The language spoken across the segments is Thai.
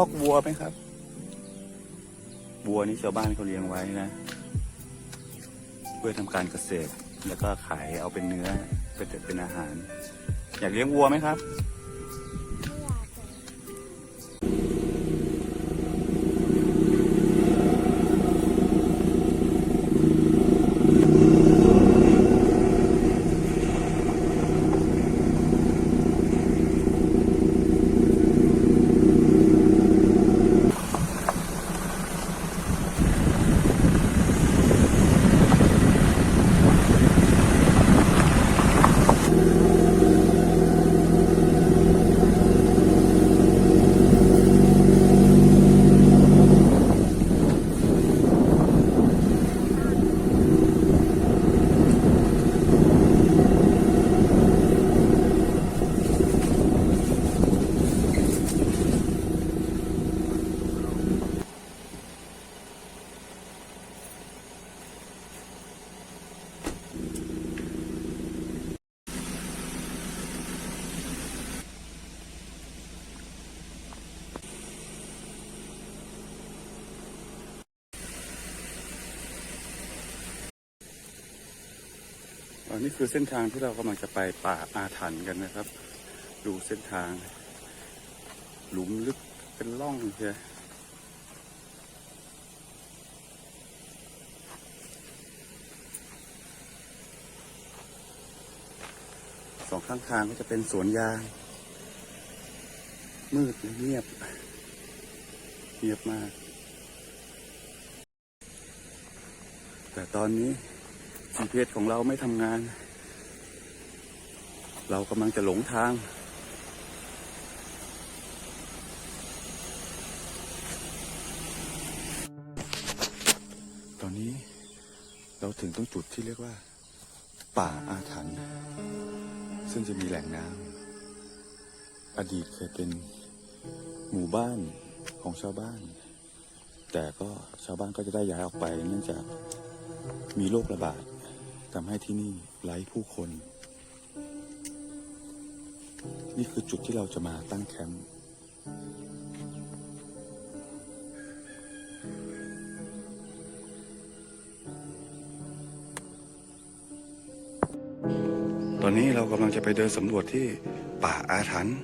อกวัวไหมครับ วัวนี่ชาวบ้านเขาเลี้ยงไว้นะ เพื่อทำการเกษตร แล้วก็ขายเอาเป็นเนื้อเป็นเป็นอาหาร อยากเลี้ยงวัวไหมครับ นนี้คือเส้นทางที่เรากำลังจะไปป่าอาถรรพ์กันนะครับ ดูเส้นทาง หลุมลึกเป็นร่องเชียสองข้างทางก็จะเป็นสวนยาง มืดเงียบ เงียบมาก แต่ตอนนี้ GPS ของเราไม่ทำงาน เรากำลังจะหลงทาง ตอนนี้เราถึงตรงจุดที่เรียกว่า ป่าอาถรรพ์ซึ่งจะมีแหล่งน้ำอดีตเคยเป็นหมู่บ้านของชาวบ้าน แต่ก็ชาวบ้านก็จะได้ย้ายออกไปเนื่องจากมีโรคระบาด ทำให้ที่นี่ไร้ผู้คน นี่คือจุดที่เราจะมาตั้งแคมป์ตอนนี้เรากำลังจะไปเดินสำรวจที่ป่าอาถรรพ์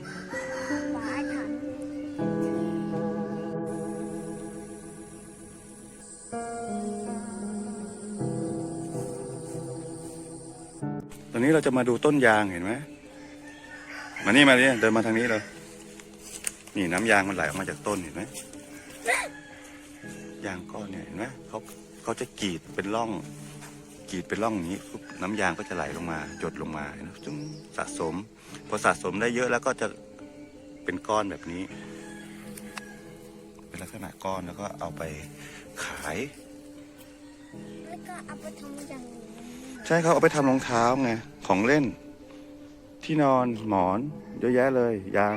นี้เราจะมาดูต้นยางเห็นไหมมานี่มาดิเดินมาทางนี้เลยนี่น้ำยางมันไหลออกมาจากต้นเห็นไหมยางก้อนเนี่ยเห็นไหมเขาเขาจะกรีดเป็นร่องกรีดเป็นร่องอย่างนี้น้ำยางก็จะไหลลงมาหยดลงมานไหมจุ้งสะสม พอสะสมได้เยอะแล้วก็จะเป็นก้อนแบบนี้ เป็นลักษณะก้อนแล้วก็เอาไปขาย แล้วก็เอาไปทำอย่าง ใช่เขาเอาไปทำรองเท้าไง ของเล่น ที่นอนหมอน เยอะแยะเลย ยาง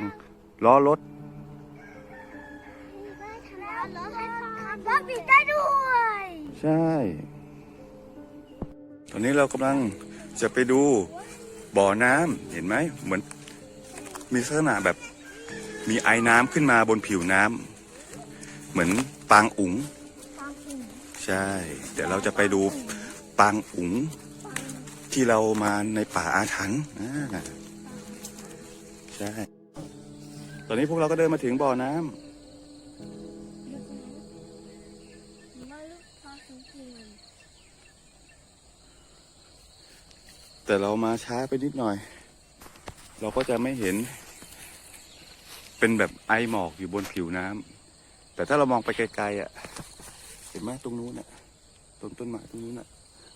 ล้อรถได้ทำแล้วรถให้ทำรถบิดได้ด้วย ใช่ ตอนนี้เรากำลังจะไปดูบ่อน้ำเห็นไหม เหมือนมีลักษณะแบบมีไอ้น้ำขึ้นมาบนผิวน้ำเหมือนปางอุ๋งตามกลุ่มใช่ เดี๋ยวเราจะไปดูปางอุ๋ง ที่เรามาในป่าอาถรรพ์ใช่ ตอนนี้พวกเราก็เดินมาถึงบ่อน้ำ แต่เรามาช้าไปนิดหน่อย เราก็จะไม่เห็น เป็นแบบไอหมอกอยู่บนผิวน้ำ แต่ถ้าเรามองไปไกลๆอะ เห็นไหมตรงนู้นอะ ต้นต้นไม้ตรงนู้นอะ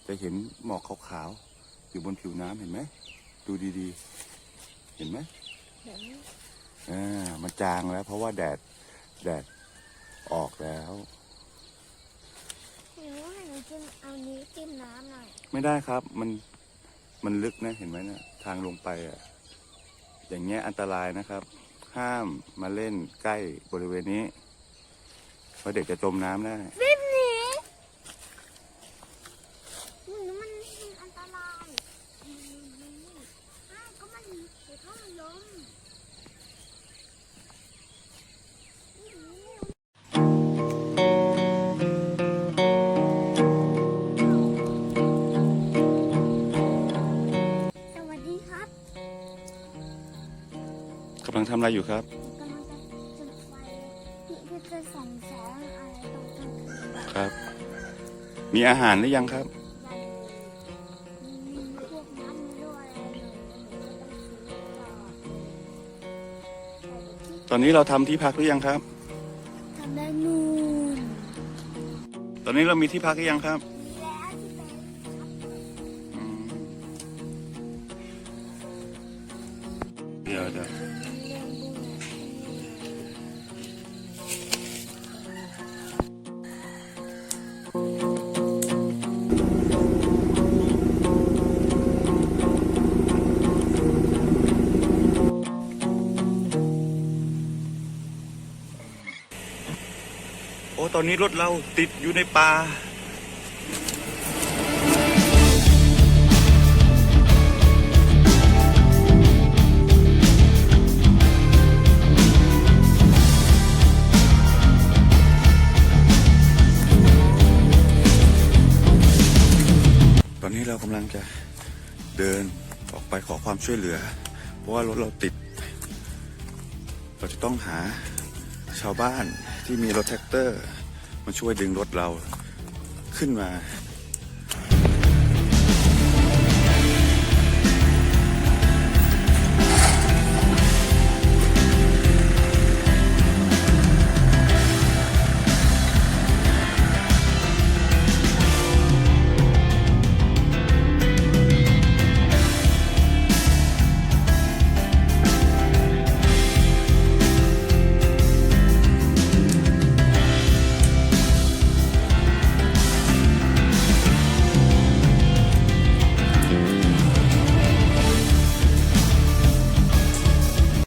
จะเห็นหมอกขาวๆ อยู่บนผิวน้ำเห็นไหม ดูดีๆ เห็นไหมเดี๋ยวนี้อ่ามันจางแล้ว เพราะว่าแดด แดดออกแล้วหนูให้หนูจิ้มเอานี้วจิ้มน้ำหน่อยไม่ได้ครับ มัน มันลึกนะ เห็นไหมเนะี่ยทางลงไปอะ อย่างเงี้ยอันตรายนะครับ ห้ามมาเล่นใกล้บริเวณนี้ เพราะเด็กจะจมน้ำได้บิบ อะไรอยู่ครับกำลังจะจุดไฟที่ที่จะส่องแสงอะไรตรงกลางคืนครับ มีอาหารหรือยังครับยังมีพวกน้ำด้วยอะไรหน่อยหนูก็ต้องซื้อก่อนตอนนี้เราทำที่พักหรือยังครับ ทำได้นู่นตอนนี้เรามีที่พักหรือยังครับ อ้ตอนนี้รถเราติดอยู่ในป่าตอนนี้เรากำลังจะเดินออกไปขอความช่วยเหลือ เพราะว่ารถเราติด เราจะต้องหา ชาวบ้านที่มีรถแท็กเตอร์มาช่วยดึงรถเราขึ้นมา